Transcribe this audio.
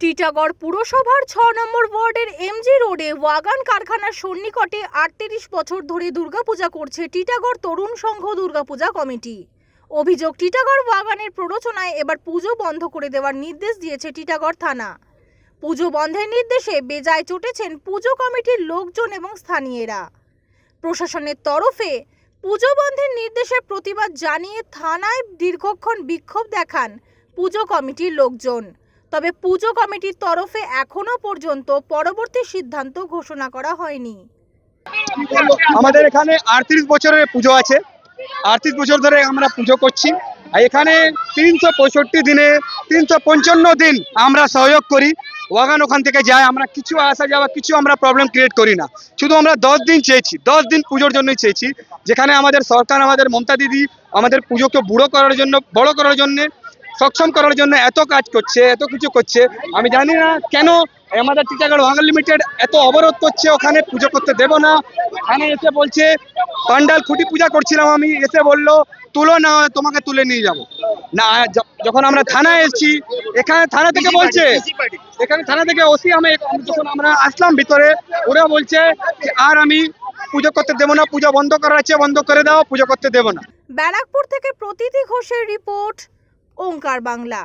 টিটাগড় পুরসভার ছ নম্বর ওয়ার্ডের এমজি রোডে ওয়াগান কারখানার সন্নিকটে আটত্রিশ বছর ধরে দুর্গাপূজা করছে টিটাগড় তরুণ সংঘ দুর্গাপূজা কমিটি। অভিযোগ, টিটাগড় ওয়াগানের প্ররোচনায় এবার পুজো বন্ধ করে দেওয়ার নির্দেশ দিয়েছে টিটাগড় থানা। পুজো বন্ধের নির্দেশে বেজায় চটেছেন পুজো কমিটির লোকজন এবং স্থানীয়রা। প্রশাসনের তরফে পুজো বন্ধের নির্দেশের প্রতিবাদ জানিয়ে থানায় দীর্ঘক্ষণ বিক্ষোভ দেখান পুজো কমিটির লোকজন। তবে পুজো কমিটির তরফে এখনও পর্যন্ত পরবর্তী সিদ্ধান্ত ঘোষণা করা হয়নি। আমাদের এখানে আটত্রিশ বছরের পুজো আছে। আটত্রিশ বছর ধরে আমরা পুজো করছি। এখানে তিনশো পঁয়ষট্টি দিনে, তিনশো পঞ্চান্ন দিন আমরা সহযোগ করি। ওয়াগান ওখান থেকে যায়, আমরা কিছু আসা যাওয়া, কিছু আমরা প্রবলেম ক্রিয়েট করি না। শুধু আমরা দশ দিন চেয়েছি, দশ দিন পুজোর জন্যই চেয়েছি। যেখানে আমাদের সরকার, আমাদের মমতা দিদি, আমাদের পুজোকে বুড়ো করার জন্য, বড় করার জন্য সক্ষম করার জন্য এত কাজ করছে এত কিছু করছে। আমি জানি না কেন আমাদের টিটাগড় ওয়াগান লিমিটেড এত অবরোধ করছে ওখানে পুজো করতে দেব না। এখানে এসে বলছে পান্ডাল খুঁটি পূজা করছিলাম আমি। এসে বলল তুলো না তোমাকে তুলে নিয়ে যাব। না যখন আমরা থানায় এসেছি এখানে থানা থেকে বলছে এখানে থানা থেকে ওসি আমি যখন আমরা আসলাম ভিতরে ওরা বলছে আর আমি পুজো করতে দেবো না পুজো বন্ধ করার আছে বন্ধ করে দাও পুজো করতে দেবো না। ব্যারাকপুর থেকে প্রতীতি ঘোষের রিপোর্ট ওঙ্কার বাংলা।